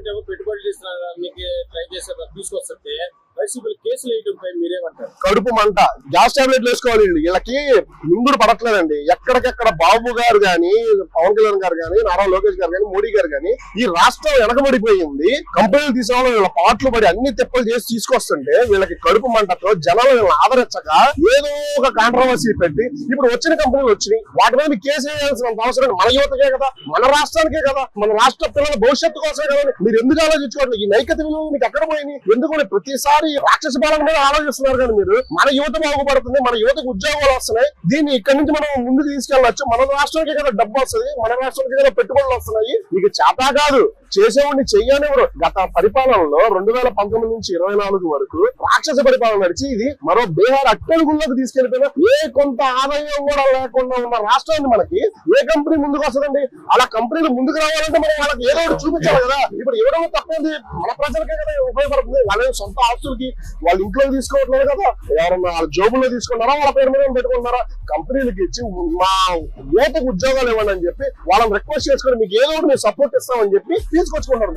Government ఏమో పెట్టుబడులు ఇస్తున్నారు మీకు ట్రై చేసే తీసుకొస్తుంటే. కేసులు వేయడంపై మీరేమంటారు? కడుపు మంట. గ్యాస్ టాబ్లెట్లు వేసుకోవాలి వీళ్ళు. వీళ్ళకి ముందు పడట్లేదండి. ఎక్కడికెక్కడ బాబు గారు గాని పవన్ కళ్యాణ్ గారు గాని నారా లోకేష్ గారు గాని మోడీ గారు గాని ఈ రాష్ట్రం వెనకబడిపోయింది కంపెనీలు తీసుకోవడం వీళ్ళ పాటలు పడి అన్ని తెప్పలు చేసి తీసుకొస్తుంటే వీళ్ళకి కడుపు మంటతో జనాలు వీళ్ళని ఆదరించక ఏదో ఒక కాంట్రవర్సీ పెట్టి ఇప్పుడు వచ్చిన కంపెనీలు వచ్చినాయి. వాటి మీద కేసు వేయాల్సిన అవసరం మన యువతకే కదా మన రాష్ట్రానికే కదా మన రాష్ట్ర పిల్లల భవిష్యత్తు కోసమే కదా మీరు ఎందుకు ఆలోచించుకోవట్లేదు? ఈ నైకత మీకు ఎక్కడ పోయినాయి? ఎందుకు ప్రతిసారి రాక్షస పాలన మీద ఆలోచిస్తున్నారు కానీ మీరు. మన యువత బాగుపడుతుంది మన యువతకు ఉద్యోగాలు వస్తున్నాయి. దీన్ని ఇక్కడి నుంచి మనం ముందుకు తీసుకెళ్ళచ్చు. మన రాష్ట్రానికి కదా డబ్బు వస్తుంది మన రాష్ట్రానికి కదా పెట్టుబడులు వస్తున్నాయి. మీకు చేత కాదు. చేసేవాడిని చెయ్యనివ్వరు గత పరిపాలనలో రెండు వేల పంతొమ్మిది నుంచి ఇరవై నాలుగు వరకు రాక్షస పరిపాలన నడిచి ఇది మరో బీహార్ అట్టడుగుల్లోకి తీసుకెళ్ళిపోయిన ఏ కొంత ఆదాయం కూడా లేకుండా ఉన్న రాష్ట్రాన్ని మనకి ఏ కంపెనీ ముందుకు వస్తుందండి? అలా కంపెనీలు ముందుకు రావాలంటే మనం వాళ్ళకి ఏదో ఒకటి చూపించాలి కదా. ఇప్పుడు ఇవ్వడం తప్పేది మన ప్రజలకే కదా ఉపయోగపడుతుంది. వాళ్ళ సొంత ఆస్తులకి వాళ్ళ ఇంట్లో తీసుకోవట్లేదు కదా. ఎవరన్నా వాళ్ళ జోబుల్లో తీసుకున్నారా? వాళ్ళ పేరు మీద పెట్టుకున్నారా కంపెనీలకి ఇచ్చి మా యువతకు ఉద్యోగాలు ఇవ్వండి అని చెప్పి వాళ్ళని రిక్వెస్ట్ చేసుకుని మీకు ఏదో ఒకటి మేము సపోర్ట్ ఇస్తామని చెప్పి తీసుకొచ్చుకుంటారు